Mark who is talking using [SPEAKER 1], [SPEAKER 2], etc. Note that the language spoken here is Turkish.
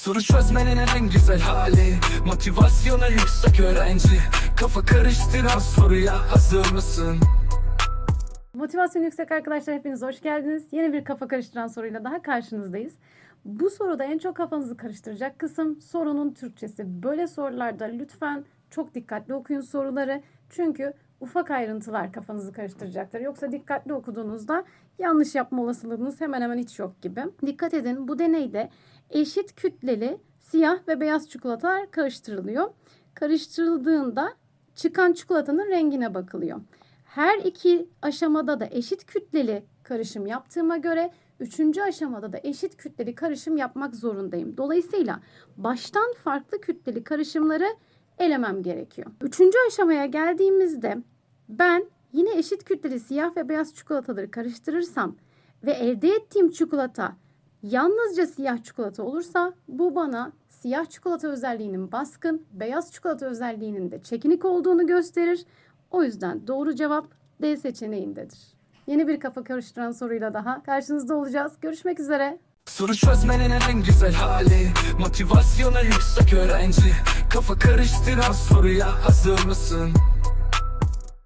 [SPEAKER 1] Soru çözmenin en güzel hali Motivasyonu yüksek öğrenci Kafa karıştıran soruya hazır mısın?
[SPEAKER 2] Motivasyon yüksek arkadaşlar hepiniz hoş geldiniz. Yeni bir kafa karıştıran soruyla daha karşınızdayız. Bu soruda en çok kafanızı karıştıracak kısım sorunun Türkçesi. Böyle sorularda lütfen çok dikkatli okuyun soruları. Çünkü ufak ayrıntılar kafanızı karıştıracaktır. Yoksa dikkatli okuduğunuzda yanlış yapma olasılığınız hemen hemen hiç yok gibi. Dikkat edin bu deneyde eşit kütleli siyah ve beyaz çikolatalar karıştırılıyor. Karıştırıldığında çıkan çikolatanın rengine bakılıyor. Her iki aşamada da eşit kütleli karışım yaptığıma göre üçüncü aşamada da eşit kütleli karışım yapmak zorundayım. Dolayısıyla baştan farklı kütleli karışımları elemem gerekiyor. Üçüncü aşamaya geldiğimizde ben yine eşit kütleli siyah ve beyaz çikolataları karıştırırsam ve elde ettiğim çikolata yalnızca siyah çikolata olursa bu bana siyah çikolata özelliğinin baskın, beyaz çikolata özelliğinin de çekinik olduğunu gösterir. O yüzden doğru cevap D seçeneğindedir. Yeni bir kafa karıştıran soruyla daha karşınızda olacağız. Görüşmek üzere.
[SPEAKER 1] Soru çözmenin en güzel hali Motivasyonu yüksek öğrenci Kafa karıştıran soruya hazır mısın?